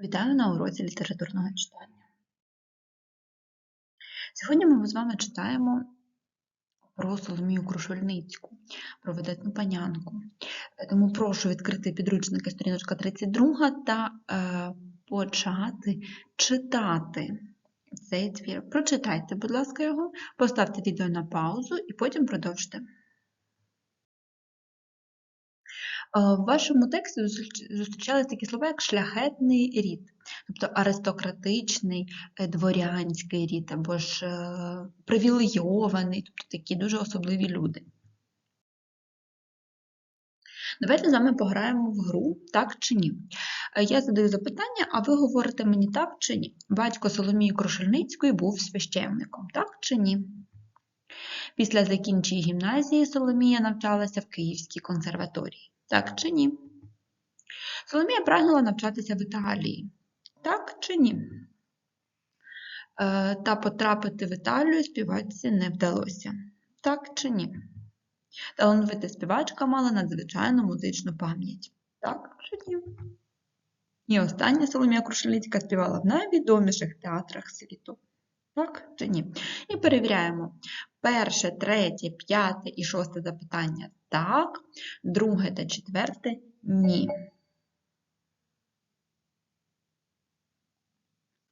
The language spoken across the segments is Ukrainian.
Вітаю на уроці літературного читання. Сьогодні ми з вами читаємо про Соломію Крушельницьку, про видатну панянку. Тому прошу відкрити підручники сторіночка 32 та е, почати читати цей твір. Прочитайте, будь ласка, його, поставте відео на паузу і потім продовжте. В вашому тексті зустріч- зустрічались такі слова, як шляхетний рід, тобто аристократичний, е, дворянський рід, або ж е, привілейований, тобто такі дуже особливі люди. Давайте з вами пограємо в гру так чи ні. Е, Я задаю запитання, а ви говорите мені так чи ні. Батько Соломії Крушельницької був священником, так чи ні? Після закінчення гімназії Соломія навчалася в Київській консерваторії. Так чи ні? Соломія прагнула навчатися в Італії. Так чи ні? Е, Та потрапити в Італію співачці не вдалося. Так чи ні? Талановита співачка мала надзвичайну музичну пам'ять. Так чи ні? І остання Соломія Крушельницька співала в найвідоміших театрах світу. Так чи ні? І перевіряємо. Перше, третє, п'яте і шосте запитання так, друге та четверте ні.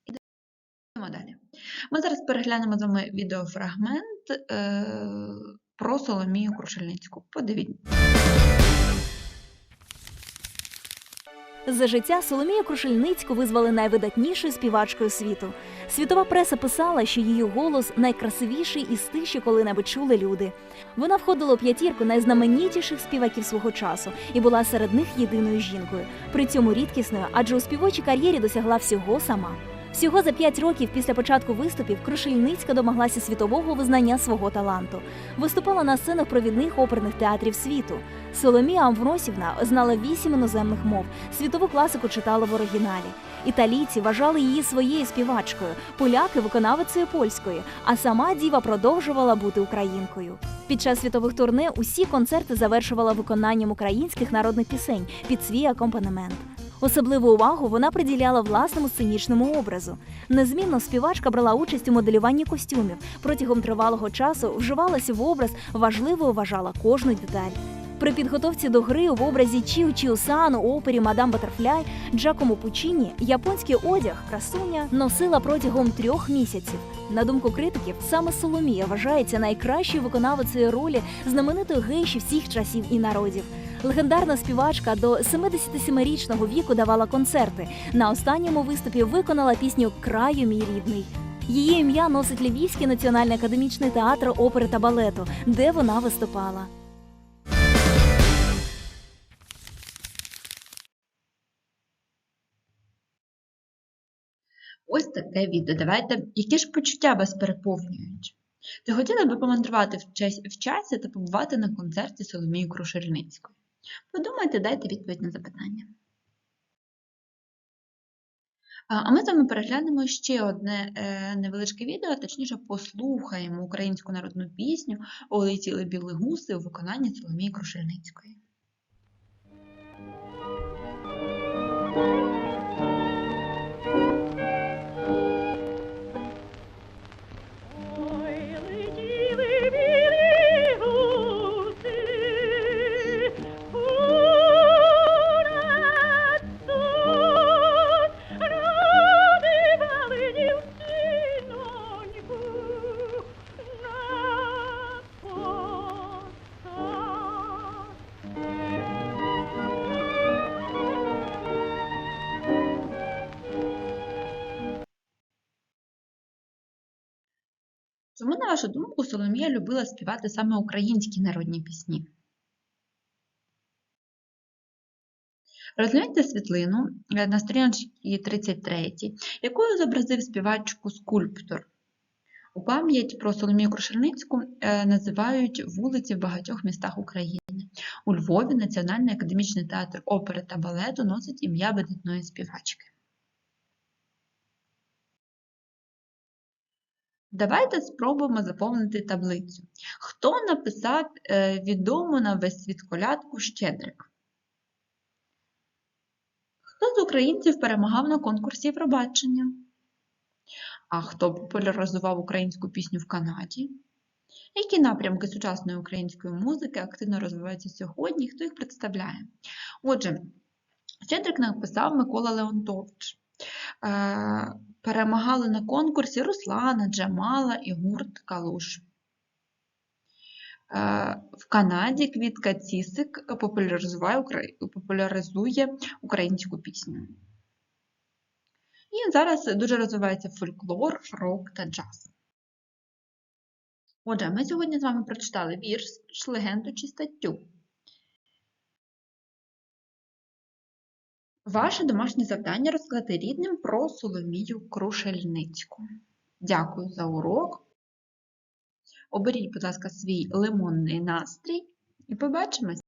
Йдемо далі. Ми зараз переглянемо з вами відеофрагмент е, про Соломію Крушельницьку. Подивіться. За життя Соломію Крушельницьку визвали найвидатнішою співачкою світу. Світова преса писала, що її голос найкрасивіший із тих, що коли-небудь чули люди. Вона входила у п'ятірку найзнаменітіших співаків свого часу і була серед них єдиною жінкою. При цьому рідкісною, адже у співочій кар'єрі досягла всього сама. Всього за п'ять років після початку виступів Крушельницька домоглася світового визнання свого таланту. Виступала на сценах провідних оперних театрів світу. Соломія Амвросівна знала вісім іноземних мов, світову класику читала в оригіналі. Італійці вважали її своєю співачкою, поляки виконавицею польської, а сама діва продовжувала бути українкою. Під час світових турне усі концерти завершувала виконанням українських народних пісень під свій акомпанемент. Особливу увагу вона приділяла власному сценічному образу. Незмінно співачка брала участь у моделюванні костюмів. Протягом тривалого часу вживалася в образ, важливо вважала кожну деталь. При підготовці до гри в образі Чіо Чіо Сан у опері Мадам Батерфляй Джакомо Пучіні японський одяг красуня носила протягом трьох місяців. На думку критиків, саме Соломія вважається найкращою виконавицею ролі знаменитої гейші всіх часів і народів. Легендарна співачка до 77-річного віку давала концерти. На останньому виступі виконала пісню Краю мій рідний. Її ім'я носить Львівський національний академічний театр опери та балету, де вона виступала. Ось таке відео. Давайте, які ж почуття вас переповнюють? Чи хотіли б помандрувати в часі та побувати на концерті Соломії Крушельницької? Подумайте, дайте відповідь на запитання. А ми з вами переглянемо ще одне е, невеличке відео, точніше послухаємо українську народну пісню Олетіли біли гуси у виконанні Соломії Крушельницької. Чому, на вашу думку, Соломія любила співати саме українські народні пісні? Розгляньте світлину е, на сторінці 33, якою зобразив співачку скульптор. У пам'ять про Соломію Крушельницьку е, називають вулиці в багатьох містах України. У Львові Національний академічний театр опери та балету носить ім'я видатної співачки. Давайте спробуємо заповнити таблицю. Хто написав е, відому на весь світ колядку Щедрик? Хто з українців перемагав на конкурсі Євробачення? А хто популяризував українську пісню в Канаді? Які напрямки сучасної української музики активно розвиваються сьогодні? Хто їх представляє? Отже, Щедрик написав Микола Леонтович. Перемагали на конкурсі Руслана, Джамала і гурт Калуш. Е, В Канаді Квітка Цісик популяризує українську пісню. І зараз дуже розвивається фольклор, рок та джаз. Отже, ми сьогодні з вами прочитали вірш, легенду чи статтю. Ваше домашнє завдання розказати рідним про Соломію Крушельницьку. Дякую за урок. Оберіть, будь ласка, свій лимонний настрій і побачимось!